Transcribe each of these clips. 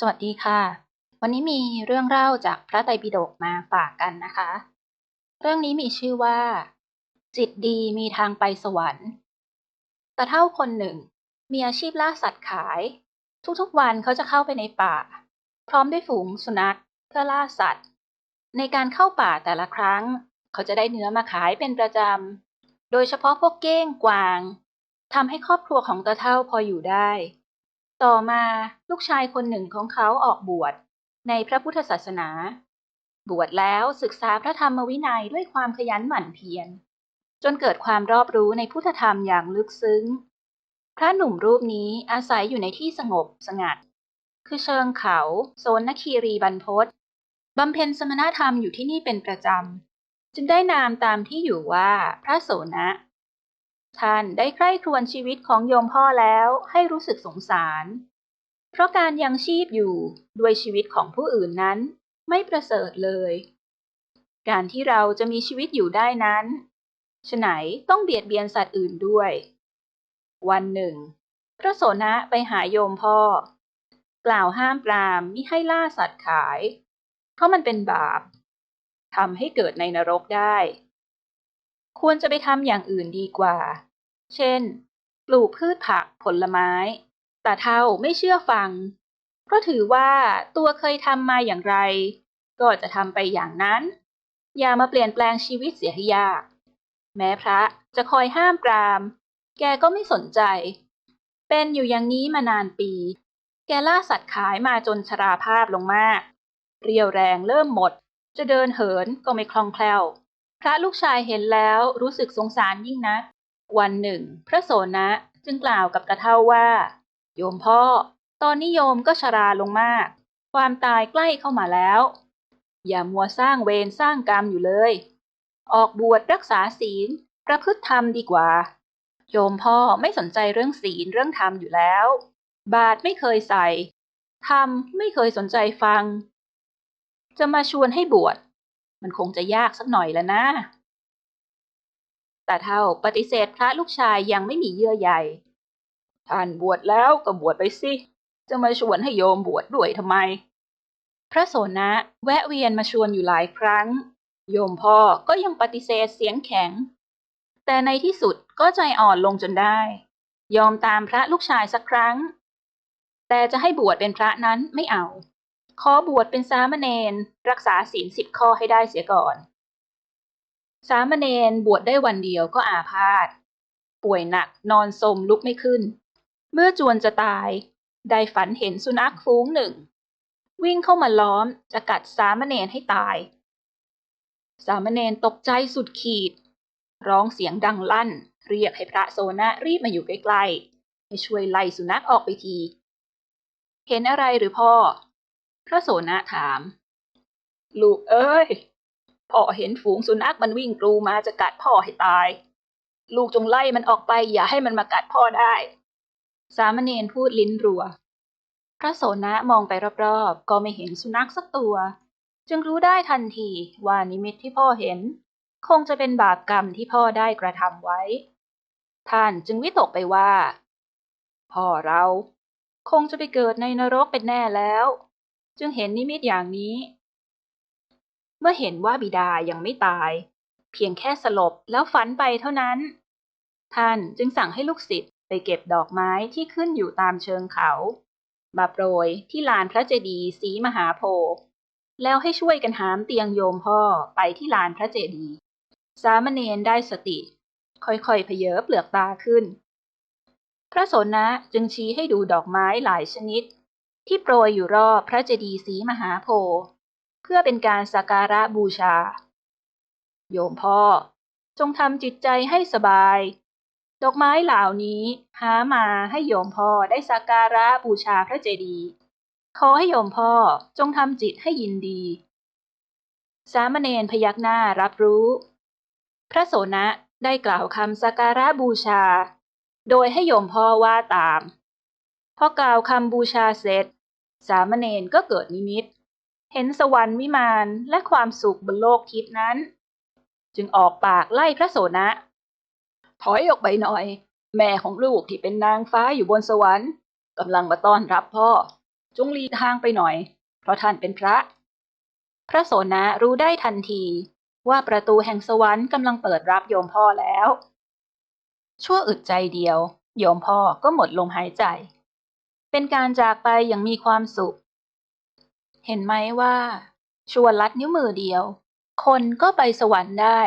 สวัสดีค่ะ วันนี้มีเรื่องเล่าจากพระไตรปิฎกมาฝากกันนะคะ เรื่องนี้มีชื่อว่า จิตดีมีทางไปสวรรค์ตาเท่าคนหนึ่ง มีอาชีพล่าสัตว์ขาย ทุกๆวันเขาจะเข้าไปในป่า พร้อมด้วยฝูงสุนัขเพื่อล่าสัตว์ ในการเข้าป่าแต่ละครั้ง เขาจะได้เนื้อมาขายเป็นประจำ โดยเฉพาะพวกเก้งกวางทำให้ครอบครัวของตาเท่าพออยู่ได้ ต่อมาลูกชายคนหนึ่งของเขาออกบวชในพระพุทธศาสนา บวชแล้วศึกษาพระธรรมวินัยด้วยความขยันหมั่นเพียรจนเกิดความรอบรู้ในพุทธธรรมอย่างลึกซึ้ง พระหนุ่มรูปนี้อาศัยอยู่ในที่สงบสงัด คือเชิงเขาโซนนคีรีบรรพตบำเพ็ญสมณธรรมอยู่ที่นี่เป็นประจำ จึงได้นามตามที่อยู่ว่าพระโสนะ ท่านได้ใคร่ครวญชีวิตของโยมพ่อแล้วให้รู้สึกสงสาร เพราะการยังชีพอยู่ด้วยชีวิตของผู้อื่นนั้น ไม่ประเสริฐเลย การที่เราจะมีชีวิตอยู่ได้นั้นฉไหนต้องเบียดเบียนสัตว์อื่นด้วย วันหนึ่ง พระโสนะไปหาโยมพ่อ กล่าวห้ามปรามมิให้ล่าสัตว์ขาย เพราะมันเป็นบาปทำให้เกิดในนรกได้ ควรจะไปทำอย่างอื่นดีกว่า เช่น ปลูกพืชผักผลไม้ แต่เท่าไม่เชื่อฟัง เพราะถือว่าตัวเคยทำมาอย่างไร ก็จะทำไปอย่างนั้น อย่ามาเปลี่ยนแปลงชีวิตเสียให้ยาก แม้พระจะคอยห้ามปราม แกก็ไม่สนใจ เป็นอยู่อย่างนี้มานานปี แกล่าสัตว์ขายมาจนชราภาพลงมาก เรียวแรงเริ่มหมด จะเดินเหินก็ไม่คล่องแคล่ว พระลูกชายเห็นแล้วรู้สึกสงสารยิ่งนัก วันหนึ่ง พระโสนะจึงกล่าวกับตาเท่าว่า โยมพ่อ ตอนนี้โยมก็ชราลงมาก ความตายใกล้เข้ามาแล้ว อย่ามัวสร้างเวรสร้างกรรมอยู่เลย ออกบวชรักษาศีล ประพฤติธรรมดีกว่า โยมพ่อไม่สนใจเรื่องศีลเรื่องธรรมอยู่แล้ว บาทไม่เคยใส่ ธรรมไม่เคยสนใจฟัง จะมาชวนให้บวช มันคงจะยากสักหน่อยแล้วนะ แต่เท่าปฏิเสธพระลูกชายยังไม่มีเยื่อใยท่านบวชแล้วก็บวชไปสิ จะมาชวนให้โยมบวชดด้วยทำไม พระโสนะแวะเวียนมาชวนอยู่หลายครั้ง โยมพ่อก็ยังปฏิเสธเสียงแข็ง แต่ในที่สุดก็ใจอ่อนลงจนได้ ยอมตามพระลูกชายสักครั้ง แต่จะให้บวชเป็นพระนั้นไม่เอา ขอบวชเป็นสามเณรรักษาศีลสิบข้อให้ได้เสียก่อน สามเณรบวชได้วันเดียวก็อาพาธ ป่วยหนักนอนสมลุกไม่ขึ้น เมื่อจวนจะตาย ได้ฝันเห็นสุนัขฟูงหนึ่ง วิ่งเข้ามาล้อมจะกัดสามเณรให้ตาย สามเณรตกใจสุดขีด ร้องเสียงดังลั่น เรียกให้พระโซนะรีบมาอยู่ใกล้ๆให้ช่วยไล่สุนัขออกไปที เห็นอะไรหรือพ่อ พระโสนะถาม ลูกเอ้ย พ่อเห็นฝูงสุนัขมันวิ่งกรูมาจะกัดพ่อให้ตาย ลูกจงไล่มันออกไปอย่าให้มันมากัดพ่อได้ สามเณรพูดลิ้นรัว พระโสนะมองไปรอบๆ ก็ไม่เห็นสุนัขสักตัว จึงรู้ได้ทันทีว่านิมิตที่พ่อเห็น คงจะเป็นบาปกรรมที่พ่อได้กระทำไว้ ท่านจึงวิตกไปว่า พ่อเรา คงจะไปเกิดในนรกเป็นแน่แล้ว จึงเห็นนิมิตอย่างนี้ มื่อเห็นว่าบิดายังไม่ตาย เพียงแค่สลบแล้วฝันไปเท่านั้น ท่านจึงสั่งให้ลูกศิษย์ไปเก็บดอกไม้ที่ขึ้นอยู่ตามเชิงเขา มาโปรยที่ลานพระเจดีย์สีมหาโพธิ์แล้วให้ช่วยกันหามเตียงโยมพ่อไปที่ลานพระเจดีย์สามเณรได้สติ ค่อยๆเพเยอเปลือกตาขึ้น พระสนะจึงชี้ให้ดูดอกไม้หลายชนิด ที่โปรยอยู่รอบพระเจดีย์สีมหาโพธิ์ เพื่อเป็นการสักการะบูชา โยมพ่อ จงทำจิตใจให้สบาย ดอกไม้เหล่านี้หามาให้โยมพ่อได้สักการะบูชาพระเจดีย์ขอให้โยมพ่อจงทำจิตให้ยินดี สามเณรพยักหน้ารับรู้ พระโสนะได้กล่าวคำสักการะบูชา โดยให้โยมพ่อว่าตาม พอกล่าวคำบูชาเสร็จ สามเณรก็เกิดนิมิต เห็นสวรรค์วิมานและความสุขบนโลกทิพนั้น จึงออกปากไล่พระโสนะ ถอยออกไปหน่อย แม่ของลูกที่เป็นนางฟ้าอยู่บนสวรรค์กำลังมาต้อนรับพ่อ จงหลีทางไปหน่อย เพราะท่านเป็นพระ พระโสนะรู้ได้ทันทีว่าประตูแห่งสวรรค์กำลังเปิดรับโยมพ่อแล้ว ชั่วอึดใจเดียว โยมพ่อก็หมดลมหายใจ เป็นการจากไปอย่างมีความสุข เห็นไหมว่า ชวนลัดนิ้วมือเดียว คนก็ไปสวรรค์ได้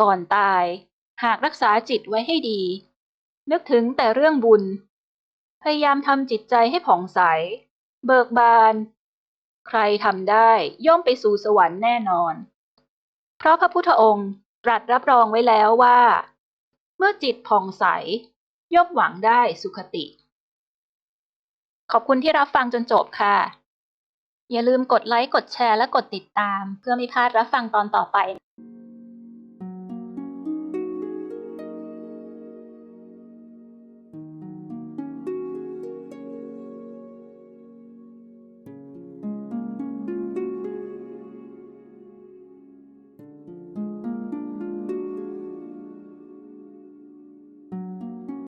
ก่อนตาย หากรักษาจิตไว้ให้ดี นึกถึงแต่เรื่องบุญ พยายามทำจิตใจให้ผ่องใส เบิกบาน ใครทำได้ย่อมไปสู่สวรรค์แน่นอน เพราะพระพุทธองค์ตรัสรับรองไว้แล้วว่า เมื่อจิตผ่องใสย่อมหวังได้สุขติ ขอบคุณที่รับฟังจนจบค่ะ อย่าลืมกดไลค์ กดแชร์ และกดติดตาม เพื่อไม่พลาดรับฟังตอนต่อไป